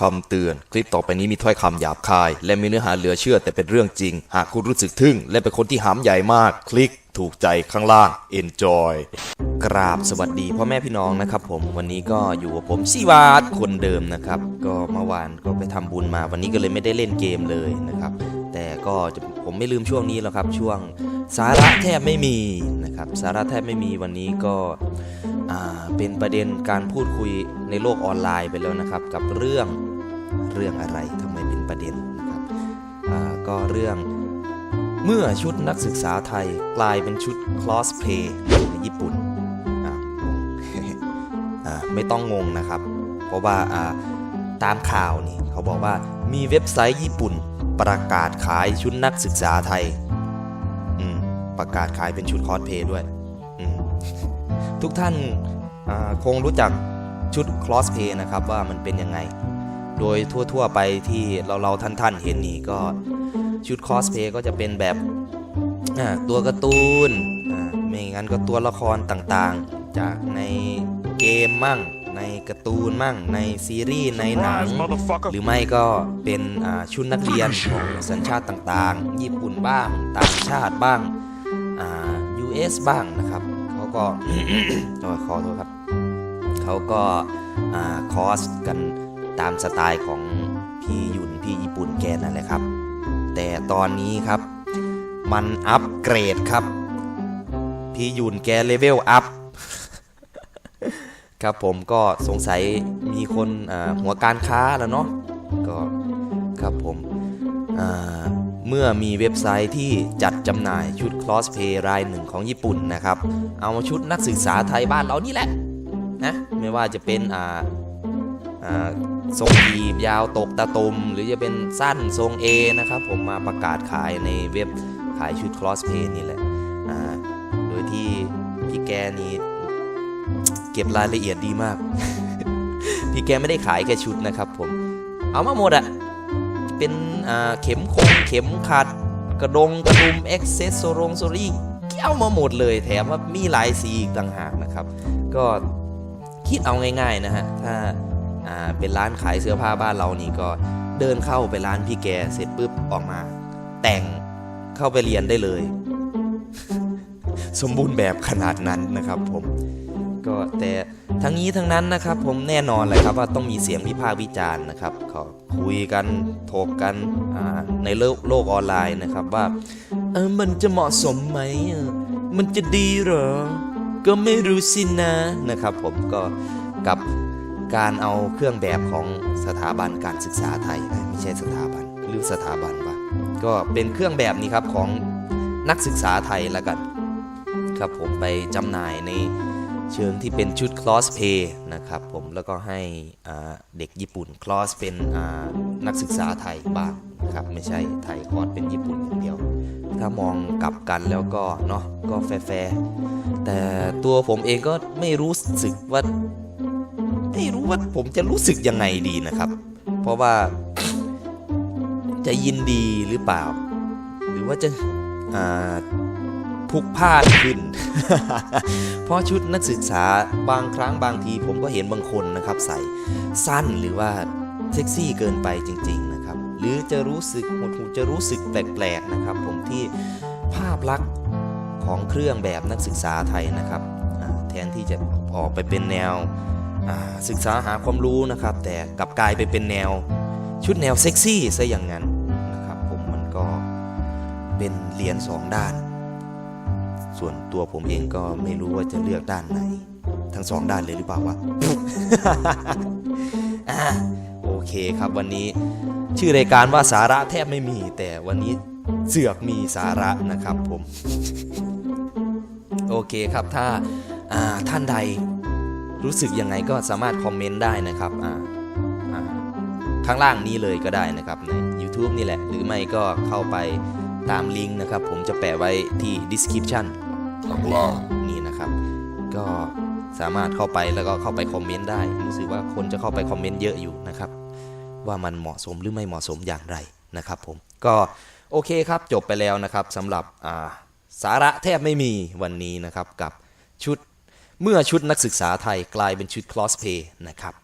คำเตือน คลิปต่อไปนี้มีถ้อยคำหยาบคาย และมีเนื้อหาเหลือเชื่อแต่เป็นเรื่องจริง หากคุณรู้สึกทึ่ง และเป็นคนที่หามใหญ่มาก คลิกถูกใจข้างล่าง enjoy กราบสวัสดีพ่อแม่พี่น้องนะครับผมวันนี้ก็อยู่กับผมซีวาดคนเดิมนะครับ ก็เมื่อวานก็ไปทำบุญมาวันนี้ก็เลยไม่ได้เล่นเกมเลยนะครับ แต่ก็ผมไม่ลืมช่วงนี้แล้วครับ ช่วงสาระแทบไม่มีนะครับ สาระแทบไม่มีวันนี้ก็เป็นประเด็นการพูดคุยในโลกออนไลน์ไปแล้วนะครับ กับเรื่อง เรื่องอะไรทำไมเป็นประเด็นนะครับก็เรื่องเมื่อชุดนักศึกษาไทยกลายเป็นชุดคลอสเพย์ในญี่ปุ่นไม่ต้องงงนะครับ เพราะว่าตามข่าวนี่เขาบอกว่ามีเว็บไซต์ญี่ปุ่นประกาศขายชุดนักศึกษาไทยประกาศขายเป็นชุดคอสเพย์ด้วย ทุกท่านคงรู้จักชุดคลอสเพย์นะครับว่ามันเป็นยังไง โดยทั่วๆไปที่เราเราๆท่านๆเห็นนี่ก็ชุดคอสเพย์ก็จะเป็นแบบอ่าตัวการ์ตูนอ่าไม่งั้นก็ตัวละครต่างๆ จากในเกมมั่ง ในการ์ตูนมั่ง ในซีรีส์ในหนัง Surprise, motherfucker. หรือไม่ก็เป็นอ่าชุดนักเรียนของสัญชาติต่างๆ ญี่ปุ่นบ้าง ต่างชาติบ้างอ่า US บ้างนะครับเขาก็โอ้ยขอโทษครับเขาก็อ่าคอสกัน ตามสไตล์ของพี่ยุนพี่ญี่ปุ่นแกนั่นแหละครับ แต่ตอนนี้ครับมันอัปเกรดครับ พี่ยุนแกเลเวลอัพครับผมก็สงสัยมีคนหัวการค้าแล้วเนาะก็ครับผมเมื่อมีเว็บไซต์ที่จัดจำหน่ายชุดคลอสเพย์รายหนึ่งของญี่ปุ่นนะครับ เอาชุดนักศึกษาไทยบ้านเรานี่แหละนะไม่ว่าจะเป็นอ่า ทรงกีบยาวตกตะตุมหรือจะเป็นสั้นทรง A นะครับผมมาประกาศขายในเว็บขายชุดคลอสเพย์นี่แหละโดยที่พี่แกนี่เก็บรายละเอียดดีมาก พี่แกไม่ได้ขายแค่ชุดนะครับผม เอามาหมดอะเป็นเข็มคงเข็มขัดกระดงกระดุมเอ็กเซสโซรงโซรี่เอามาหมดเลย แถมว่ามีหลายสีอีกต่างหากนะครับ ก็คิดเอาง่ายๆนะฮะ ถ้า อ่าเป็นร้านขายเสื้อผ้าบ้านเรานี่ก็เดินเข้าไปร้านพี่แกเสร็จปุ๊บออกมา แต่งเข้าไปเรียนได้เลย สมบูรณ์แบบขนาดนั้นนะครับผมก็แต่ทั้งนี้ทั้งนั้นนะครับ ผมแน่นอนเลยครับว่าต้องมีเสียงวิพากษ์วิจารณ์นะครับเขาคุยกันถกกันอ่าในโลกโลกออนไลน์นะครับว่าเออมันจะเหมาะสมไหมมันจะดีเหรอ ก็ไม่รู้สินะนะครับ ผมก็กับ การเอาเครื่องแบบของสถาบันการศึกษาไทยไม่ใช่สถาบันหรือสถาบันปะก็เป็นเครื่องแบบนี้ครับของนักศึกษาไทยแล้วกัน ครับผมไปจำหน่ายในเชิงที่เป็นชุดคลอสเพย์นะครับผมแล้วก็ให้เด็กญี่ปุ่นคลอสเป็นนักศึกษาไทยบ้างครับไม่ใช่ไทยคลอสเป็นญี่ปุ่นอย่างเดียว ถ้ามองกลับกันแล้วก็เนาะก็แฟร์แต่ตัวผมเองก็ไม่รู้สึกว่า ไม่รู้ว่าผมจะรู้สึกยังไงดีนะครับ เพราะว่าจะยินดีหรือเปล่า หรือว่าจะาพุกพลาขึ้น เพราะชุดนักศึกษาบางครั้งบางทีผมก็เห็นบางคนนะครับ ใส่สั้นหรือว่าเซ็กซี่เกินไปจริง ๆนะครับ หรือจะรู้สึกหดหูจะรู้สึกแปลกๆนะครับ ผมที่ภาพลักษณ์ของเครื่องแบบนักศึกษาไทยนะครับ แทนที่จะออกไปเป็นแนว ศึกษาหาความรู้นะครับ แต่กลับกลายไปเป็นแนวชุดแนวเซ็กซี่ซะอย่างนั้นนะครับ ผมมันก็เป็นเหรียญสองด้าน ส่วนตัวผมเองก็ไม่รู้ว่าจะเลือกด้านไหน ทั้งสองด้านเลยหรือเปล่าวะะโอเคครับวันนี้ชื่อรายการว่าสาระแทบไม่มี แต่วันนี้เสือกมีสาระนะครับผม โอเคครับถ้าท่านใด รู้สึกยังไงก็สามารถคอมเมนต์ได้นะครับอ่าข้างล่างนี้เลยก็ได้นะครับใน YouTube นี่แหละ หรือไม่ก็เข้าไปตามลิงก์นะครับ ผมจะแปะไว้ที่ description ข้างล่างนี่นะครับ ก็สามารถเข้าไปแล้วก็เข้าไปคอมเมนต์ได้ รู้สึกว่าคนจะเข้าไปคอมเมนต์เยอะอยู่นะครับ ว่ามันเหมาะสมหรือไม่เหมาะสมอย่างไรนะครับ ผมก็โอเคครับจบไปแล้วนะครับสำหรับาสาระแทบไม่มีวันนี้นะครับกับชุด เมื่อชุดนักศึกษาไทยกลายเป็นชุดคลอสเพย์นะครับ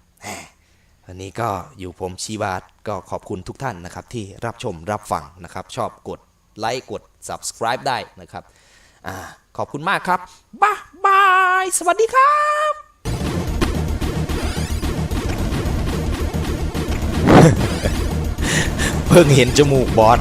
วันนี้ก็อยู่ผมชีวาตก็ขอบคุณทุกท่านนะครับ ที่รับชมรับฟังนะครับ ชอบกดไลค์กด subscribe ได้นะครับอขอบคุณมากครับบ๊ายบาย สวัสดีครับเพิ่งเห็นจมูกบอส